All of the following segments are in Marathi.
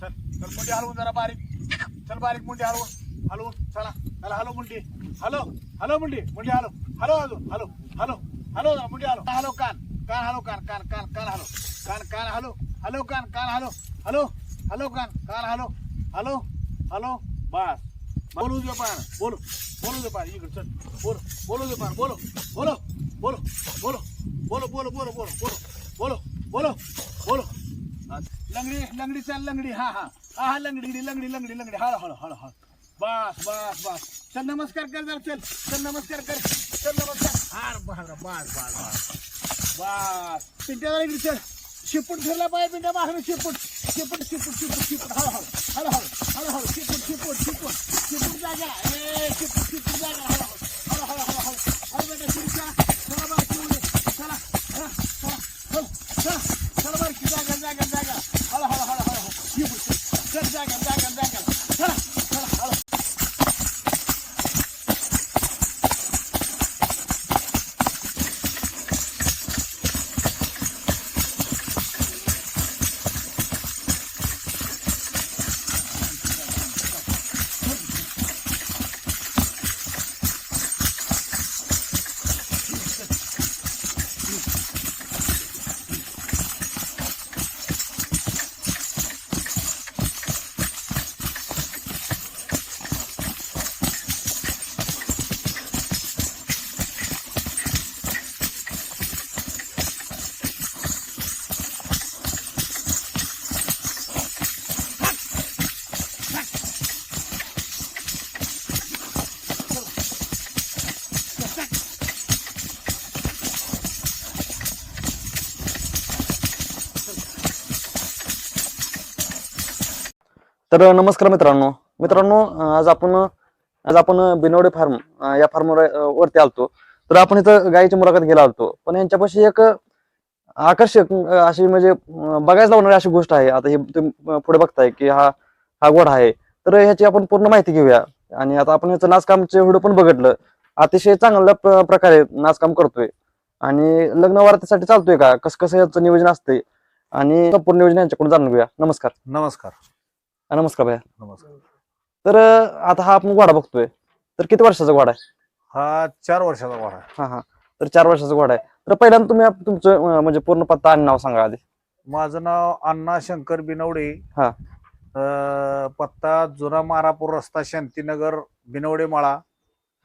चल चल मुंडी हलवून जरा बारीक. चल बारीक मुंडी हलवून. हलवून. चला. चला हलो मुंडी. हलो हलो मुंडी. मुंडी हलो हलो अजून. हलो हलो हलो मुंडी हलो हलो कान. कान हलो कान. कान कान कान हलो कान कान हलो हलो कान. कान हलो हलो हलो कान. कान हलो हलो हलो बस. बोलू दे पान. बोलो. बोलू दे पान. इकडे चल. बोलो. बोलू दे पान. बोलो. बोलो. बोलो. बोलो. बोलो बोलो बोलो बोलो बोलो बोलो बोलो बोलो. लंगडी लंगडी चाल लंगडी हा हा. हा हा लंगडी लंगडी लंगडी लंगडी हळ हळ हळ हळ. बस बस बस. चल नमस्कार कर जरा चल. चल नमस्कार कर. चल नमस्कार. हार बस बस बस बस बस. पिंट्या जरा इकडे चल. शिपूट ठेवला पाहिजे पिंट्या मागणं शिपूट शिपूट शिपूट शिपूट शिपूट. हळ हळ हळ हळू हळ हळ. शिपूट शिपूट शिपूट. शिपूट जागा. ए शिपूट शिपूट जागा. हळ हळ हळ हळ हळ. हळ बेटा शिरच्या. तर नमस्कार मित्रांनो. मित्रांनो आज आपण आज आपण बिनवडे फार्म या फार्म वरती आलतो. तर आपण इथं गायीची मुलाखत घ्यायला आलतो. पण यांच्यापाशी एक आकर्षक अशी म्हणजे बघायला लावणारी अशी गोष्ट आहे. आता हे तुम्ही पुढे बघताय की हा हा गोड आहे. तर ह्याची आपण पूर्ण माहिती घेऊया. आणि आता आपण याचं नाचकामचे व्हिडिओ पण बघितलं. अतिशय चांगल्या प्रकारे नाचकाम करतोय. आणि लग्न वारतीसाठी चालतोय का? कसं कसं याचं नियोजन असते आणि संपूर्ण नियोजन यांच्याकडून जाणून घेऊया. नमस्कार. नमस्कार. नमस्कार भैया. नमस्कार. तर आता हा आपण घोडा बघतोय. तर किती वर्षाचा घोडा आहे? हा चार वर्षाचा वाडा आहे. हा हा. तर चार वर्षाचा घोडा आहे. तर पहिल्यांदा तुम्ही आप- तुमचं अं, म्हणजे पूर्ण पत्ता आणि नाव सांगा आधी. माझं नाव अण्णा शंकर बिनवडे. हा. अं, पत्ता जुना मारापूर रस्ता शांतीनगर बिनवडे माळा.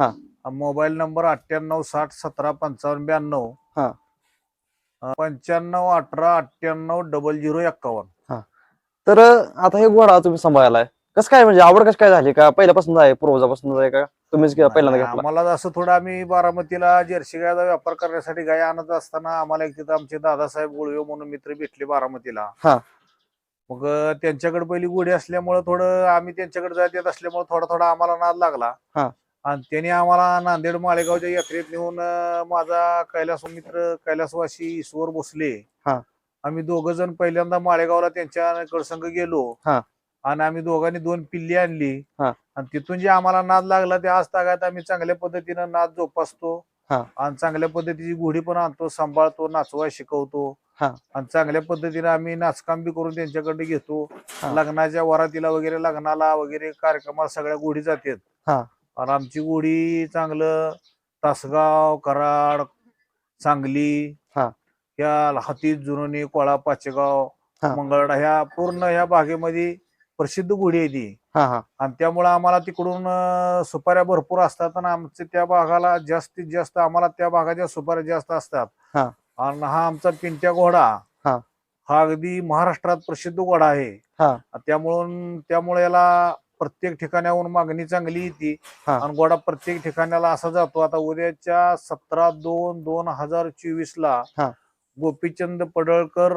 हा. मोबाईल नंबर अठ्ठ्याण्णव साठ सतरा पंचावन्न ब्याण्णव. हा. पंच्याण्णव अठरा अठ्ठ्याण्णव डबल झिरो एक्कावन्न. तर आता हे घोडा तुम्ही सांभाळायला कसं काय म्हणजे आवड कसं काय झाली का पहिल्यापासून आहे पूर्वजापासून आहे का तुम्हीच पहिल्यांदा घेतला आम्हाला असं थोडं आम्ही बारामतीला जर्सी गायचा व्यापार करण्यासाठी गाय आणत असताना आम्हाला एक तिथं आमचे दादासाहेब गुळवे म्हणून मित्र भेटले बारामतीला हा. मग त्यांच्याकडे पहिली गोडी असल्यामुळं थोडं आम्ही त्यांच्याकडे जात येत असल्यामुळे थोडा थोडा आम्हाला नाद लागला हा. आणि त्यांनी आम्हाला नांदेड माळेगावच्या यात्रेत नेऊन माझा कैलास मित्र कैलासवासी ईश्वर भोसले हा. आम्ही दोघ जण पहिल्यांदा माळेगावला त्यांच्या संघ गेलो हा. आणि आम्ही दोघांनी दोन पिल्ली आणली हा. आणि तिथून जे आम्हाला नाद लागला ते आज तागायत आम्ही चांगल्या पद्धतीनं नाद जोपासतो हा. आणि चांगल्या पद्धतीची घोडी पण आणतो सांभाळतो नाचवाय शिकवतो हा. आणि चांगल्या पद्धतीने आम्ही नाचकाम बी करून त्यांच्याकडे घेतो हा. लग्नाच्या वरातीला वगैरे लग्नाला वगैरे कार्यक्रमाला सगळ्या गोडी जातात हा. आणि आमची गोडी चांगलं तासगाव कराड सांगली हा. या हाती जुनोनी कोळा पाचेगाव हा. मंगळडा ह्या पूर्ण ह्या भागेमध्ये प्रसिद्ध घोडी आहे ती हा हा आणि त्यामुळे आम्हाला तिकडून अं, सुपाऱ्या भरपूर असतात आणि आमचे त्या भागाला जास्तीत जास्त आम्हाला त्या भागाच्या सुपाऱ्या जास्त असतात हा. आणि हा आमचा पिंट्या घोडा हा. हा अगदी महाराष्ट्रात प्रसिद्ध घोडा आहे हा. त्यामुळून त्यामुळे याला प्रत्येक ठिकाणाहून मागणी चांगली येते हा. आणि घोडा प्रत्येक ठिकाणाला असा जातो आता उद्याच्या सतरा दोन दोन हजार चोवीस ला हा. गोपीचंद पडळकर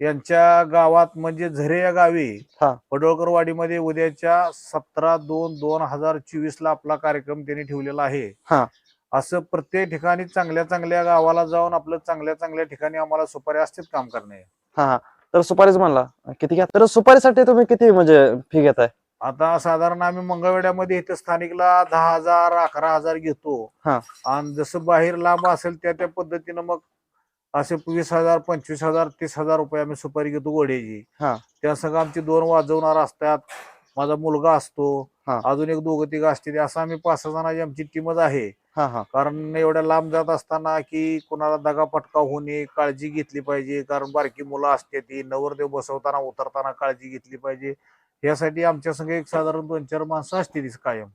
यांच्या गावात म्हणजे झरे या गावी हा. पडळकरवाडीमध्ये उद्याच्या सतरा दोन दोन हजार चोवीस ला आपला कार्यक्रम त्यांनी ठेवलेला आहे हा. असं प्रत्येक ठिकाणी चांगल्या चांगल्या गावाला जाऊन आपलं चांगल्या चांगल्या ठिकाणी आम्हाला सुपारी असतेच काम करणे हा हा तर सुपारीच म्हणला किती घ्या तर सुपारीसाठी तुम्ही किती म्हणजे फी घेताय आता साधारण आम्ही मंगळवेड्यामध्ये इथं स्थानिकला दहा हजार अकरा हजार घेतो हा. आणि जसं बाहेर लांब असेल त्या त्या पद्धतीनं मग असे वीस हजार पंचवीस हजार तीस हजार रुपये आम्ही सुपारी घेतो घोड्याची हा. त्या संग आमची दोन वाजवणार असतात. माझा मुलगा असतो. हा. अजून एक दोघं तिघं असते असं आम्ही पाच सहा जणांची आमची टीमच आहे. हा हा. कारण एवढ्या लांब जात असताना की कोणाला दगा फटका होणे काळजी घेतली पाहिजे. कारण बारकी मुलं असते ती. नवरदेव बसवताना उतरताना काळजी घेतली पाहिजे. यासाठी आमच्या संग एक साधारण दोन चार माणसं असते तीच कायम.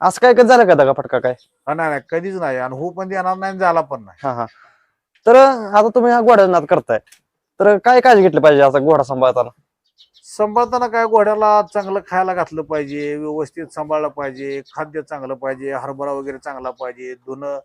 असं काय कधी झालं का दगा फटका काय? हा, नाही नाही, कधीच नाही. आणि हो पण देणार नाही आणि झाला पण नाही. हा हा. तर आता तुम्ही हा घोड्याचा नाद करताय. तर काय काळजी घेतली पाहिजे असा घोडा सांभाळताना? सांभाळताना काय घोड्याला चांगलं खायला घातलं पाहिजे व्यवस्थित सांभाळलं पाहिजे खाद्य चांगलं पाहिजे हरभरा वगैरे चांगला पाहिजे धुणं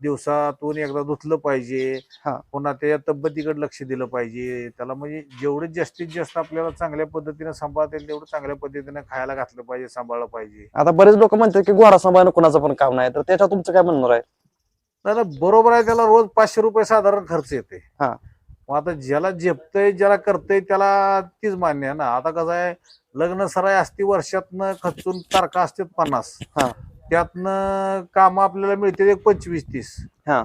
दिवसातून एकदा धुतलं पाहिजे. हा. पुन्हा त्याच्या तब्येतीकडे लक्ष दिलं पाहिजे. त्याला म्हणजे जेवढं जास्तीत जास्त आपल्याला चांगल्या पद्धतीने सांभाळता येईल तेवढं चांगल्या पद्धतीने खायला घातलं पाहिजे सांभाळलं पाहिजे. आता बरेच लोक म्हणतात की घोडा सांभाळणं कुणाचं पण काम नाही. तर त्याच्यावर तुमचं काय म्हणणं आहे नाही बरोबर आहे त्याला रोज पाचशे रुपये साधारण खर्च येते हा. मग आता ज्याला झेपतय ज्याला करतय त्याला तीच मान्य आहे ना आता कसं आहे लग्न सराय असती वर्षातनं खचून तारखा असतात पन्नास हा. त्यातनं काम आपल्याला मिळते एक पंचवीस तीस हा.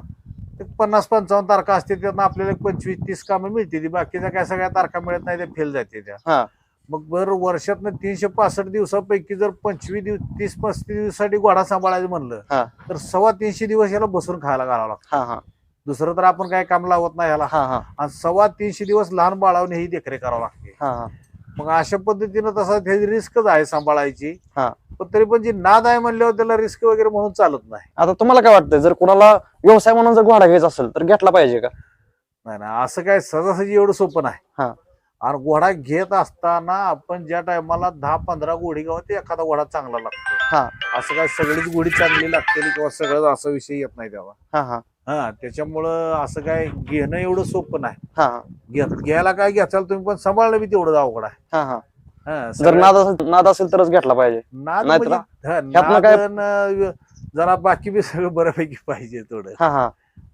एक पन्नास पंचावन्न तारखा असते त्यातनं आपल्याला एक पंचवीस तीस कामं मिळते बाकीच्या काय सगळ्या तारखा मिळत नाही त्या फेल जाते त्या. मग बरं वर्षातनं तीनशे पासष्ट दिवसापैकी जर पंचवीस दिवस तीस पस्तीस दिवसासाठी घोडा सांभाळायचं म्हणलं. तर सव्वा तीनशे दिवस याला बसून खायला घालावं लागतं. हा हा. दुसरं तर आपण काय काम लावत नाही हा हा. आणि सव्वा तीनशे दिवस लहान बाळावने ही देखरेख करावं लागते. हा हा. मग अशा पद्धतीनं तसा त्याची रिस्कच आहे सांभाळायची. हा. पण तरी पण जी नाद आहे म्हणल्यावर त्याला रिस्क वगैरे म्हणून चालत नाही. आता तुम्हाला काय वाटतंय जर कोणाला व्यवसाय म्हणून जर घोडा घ्यायचा असेल तर घेतला पाहिजे का? नाही ना असं काय सहजासहजी एवढं सोपं नाही. हा. आणि घोडा घेत असताना आपण ज्या टायमाला दहा पंधरा घोडी गाव ते एखादा घोडा चांगला लागतो. हा. असं काय सगळीच घोडी चांगली लागते किंवा सगळं असा विषय येत नाही त्याला हा हा. हा त्याच्यामुळं असं काय घेणं एवढं सोपं नाही. हा. घेत घ्यायला काय घ्याचाल तुम्ही पण सांभाळणं बी तेवढं अवघड आहे. हा हा. हा, जर नाद असेल नाद असेल तरच घेतला पाहिजे. नाद म्हणजे हा, ह्यातनं काय- न- जरा बाकी बी सगळं बऱ्यापैकी पाहिजे थोडं. हा हा.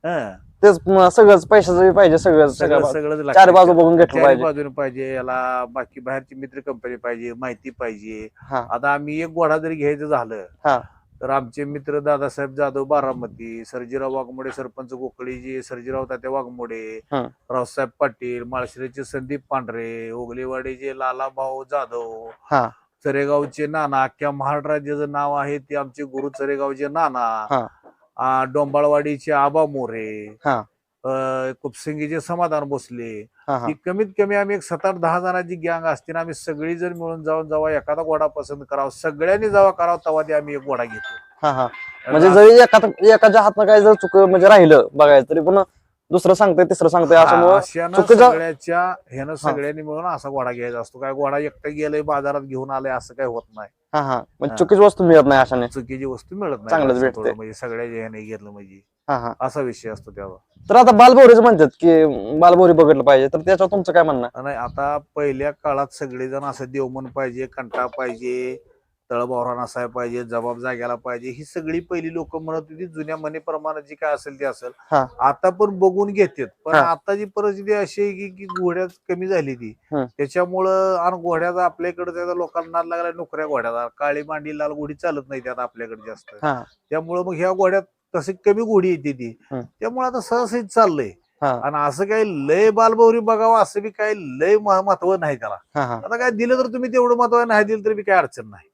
हा, तेच म- सगळंच पैशाचं बी पाहिजे सगळं सगळं सगळं सगळंच लागतं. चार बाजू बघून घेतलं चारी पाहिजे बाजूने पाहिजे याला बाकी बाहेरची मित्र कंपनी पाहिजे माहिती पाहिजे हा. आता आम्ही एक घोडा जरी घ्यायचं झालं हा. तर आमचे मित्र दादासाहेब जाधव बारामती सर्जीराव वाघमोडे सरपंच गोकळीजी सर्जीराव तात्या वाघमोडे हा. रावसाहेब पाटील माळशिरेचे संदीप पांढरे ओगलेवाडीचे लाला भाऊ जाधव हा. चरेगावचे नाना अख्ख्या महाराष्ट्र राज्याचं नाव आहे ते आमचे गुरु चरेगावचे. नाना डोंबाळवाडीचे आबा मोरे हा. कुपसिंगीचे समाधान भोसले हा हा. ही कमीत कमी आम्ही एक सात आठ दहा जणांची गँग असते ना आम्ही सगळी जर मिळून जाऊन जेव्हा एखादा घोडा पसंत करावा सगळ्यांनी जेव्हा करावं तेव्हा ते आम्ही एक घोडा घेतो. हा हा. म्हणजे जरी एका एकाच्या हातनं काय जर चुक म्हणजे राहिलं बघायचं तरी पण दुसरं सांगतंय तिसरं सांगतंय असं सगळ्याच्या ह्यानं सगळ्यांनी मिळून असा घोडा घ्यायचा असतो. काय घोडा एकटा गेलंय बाजारात घेऊन आलाय असं काय होत नाही. हा हा. म्हणजे हा. चुकीची वस्तू मिळत नाही अशाने. चुकीची वस्तू मिळत नाही. चांगलंच. थोडं म्हणजे सगळ्या ह्याने घेतलं म्हणजे. असा विषय असतो त्यावर. तर आता बालभौरीच म्हणतात की बालभौरी बघितलं पाहिजे. तर त्याच्यावर तुमचं काय म्हणणं? नाही आता पहिल्या काळात सगळेजण असं देवमन पाहिजे कंटा पाहिजे. तळबावरा नसाय पाहिजे जबाब जाग्याला पाहिजे ही सगळी पहिली लोक म्हणत होती जुन्या म्हणीप्रमाणे जी काय असेल ते असेल हा. आता पण बघून घेतात पण हा. आताची परिस्थिती अशी आहे की की घोड्यात कमी झाली ती. त्याच्यामुळं आणि घोड्याचा आपल्याकडे त्याचा लोकांना नाद लागला नोकऱ्या घोड्याचा काळी मांडी लाल घोडी चालत नाही त्यात आपल्याकडे जास्त हा त्यामुळं मग ह्या घोड्यात तशी कमी घोडी येते ती. त्यामुळे आता सहज चाललंय आणि असं काही लय बालबौरी बघावं असं बी काही लय महत्त्व नाही त्याला. हा हा. आता काय दिलं तर तुम्ही तेवढं महत्त्व नाही दिलं तरी बी काय अडचण नाही.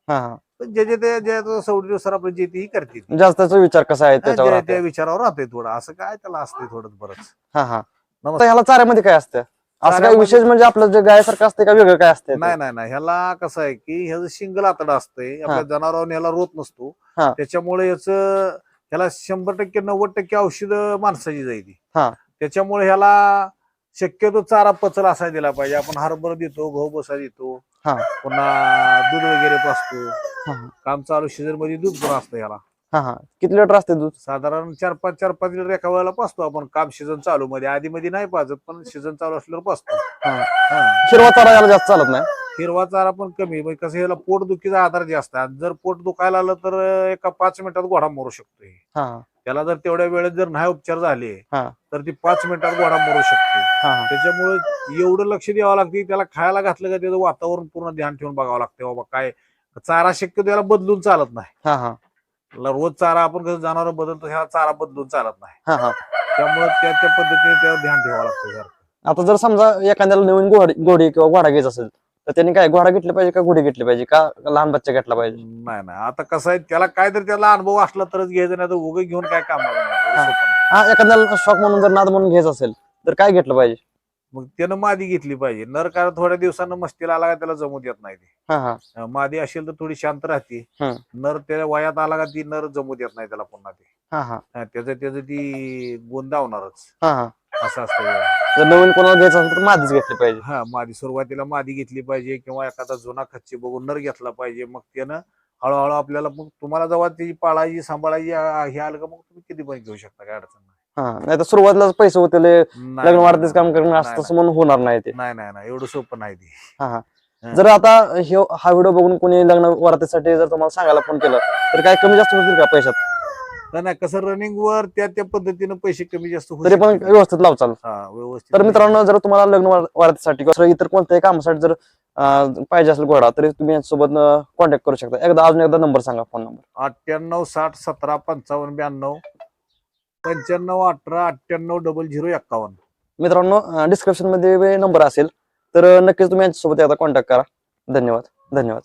पण जे जे ते सवडीनुसार आपली जे ती ही करते ती. जास्तचा विचार कसा आहे त्याच्यावर त्या- विचारावर राहते थोडं. असं काय त्याला असते थोडं बरंच. हा हा. नमस्कार. ह्याला चाऱ्यामध्ये काय असतं? असं काय विशेष म्हणजे आपलं जे गायसारखं असते का वेगळं काय असते नाही नाही नाही. ह्याला कसं आहे की ह्याचं शिंगल आतडं असतंय आपल्या जनावरांवर ह्याला रोत नसतो. त्याच्यामुळे याचं ह्याला शंभर टक्के नव्वद टक्के औषध माणसाची जाईल हा. त्याच्यामुळे ह्याला शक्यतो चारा पचल असा दिला पाहिजे. आपण हरभर देतो गहू बसा देतो हा. पुन्हा दूध वगैरे पाचतो हा काम चालू सीझनमध्ये दूध पण असतं ह्याला. हा हा. किती लिटर असते दूध? साधारण चार पाच चार पाच लिटर एका वेळेला पाचतो आपण. काम सीझन चालू मध्ये आधी मध्ये नाही पाजत पण सीझन चालू असल्यावर पाचतो. हा. हा. हिरवा चारा याला जास्त चालत नाही? हिरवा चारा पण कमी म्हणजे कसं ह्याला पोट दुखीचा आधार जास्त आहे जर पोट दुखायला आलं तर एका पाच मिनिटात घोडा मरू शकतो हा. त्याला जर तेवढ्या वेळेत जर नाही उपचार झाले हा. तर ती पाच मिनिटात घोडा मरू शकते. हा हा. त्याच्यामुळे एवढं लक्ष द्यावं लागते त्याला खायला घातलं का त्याचं वातावरण पूर्ण ध्यान ठेवून बघावं लागतं बाबा काय चारा शक्य त्याला बदलून चालत नाही. हा हा. ल- रोज चारा आपण कसं जनावर बदलतो ह्या चारा बदलून चालत नाही. हा हा. त्यामुळे त्या त्या पद्धतीने त्यावर ध्यान ठेवावं लागतं जरा. आता जर समजा एखाद्याला नवीन घोडी घोडी किंवा घोडा घ्यायचा असेल तर त्यांनी काय घोडा घेतला पाहिजे का घोडी घेतली पाहिजे का लहान बच्चा घेतला पाहिजे? नाही नाही. आता कसं आहे त्याला काहीतरी त्याला अनुभव असला तरच घ्यायचं नाही तर उगं घेऊन काय काम हा. एखाद्याला शॉक म्हणून जर नाद म्हणून घ्यायचा असेल तर काय घेतलं पाहिजे? मग त्यानं मादी घेतली पाहिजे. नर कारण थोड्या दिवसानं मस्तीला आला का त्याला जमू देत नाही ते. हा हा. अं, मादी असेल तर थोडी शांत राहते. नर त्या वयात आला का ती नर जमू देत नाही त्याला पुन्हा ते. हा हा. हा, त्याचं त्याचं ती गोंदावणारच हा हा. असं असतं जरा. नवीन कोणाला घ्यायचं असेल तर मादीच घेतली पाहिजे. हा मादी सुरुवातीला मादी घेतली पाहिजे किंवा एखादा जुना खच्ची बघून नर घेतला पाहिजे. मग त्यानं हळूहळू आपल्याला मग तुम्हाला जेव्हा त्याची पाळायची सांभाळायची आ- हे आलं का मग तुम्ही किती पण घेऊ शकता काय अडचण नाही. हा नाही तर सुरुवातीलाच पैसे होते नाही लग्न वाढतेच काम करणं असं तसं म्हणून होणार नाही ते. नाही नाही नाही एवढं सोपं नाही ते. जर आता हे हा व्हिडिओ बघून कोणी लग्न वाढतीसाठी जर तुम्हाला सांगायला फोन केला तर काय कमी जास्त होतील का पैशात? नाही, नाही कसं रनिंग वर त्या त्या पद्धतीनं पैसे कमी जास्त होऊ तरी पण शकतात. व्यवस्थित हा व्यवस्थित तर मित्रांनो जर तुम्हाला लग्न वाढ- वाढतीसाठी किंवा इतर कोणत्याही कामासाठी जर अं, पाहिजे असेल घोडा तरी तुम्ही यांच्यासोबत कॉन्टॅक्ट करू शकता. एकदा अजून एकदा नंबर सांगा फोन नंबर अठ्ठ्याण्णव साठ सतरा पंचावन्न ब्याण्णव पंच्याण्णव अठरा अठ्ठ्याण्णव डबल झिरो एक्कावन्न मित्रांनो डिस्क्रिप्शनमध्ये नंबर असेल तर नक्कीच तुम्ही यांच्यासोबत एकदा कॉन्टॅक्ट करा. धन्यवाद धन्यवाद.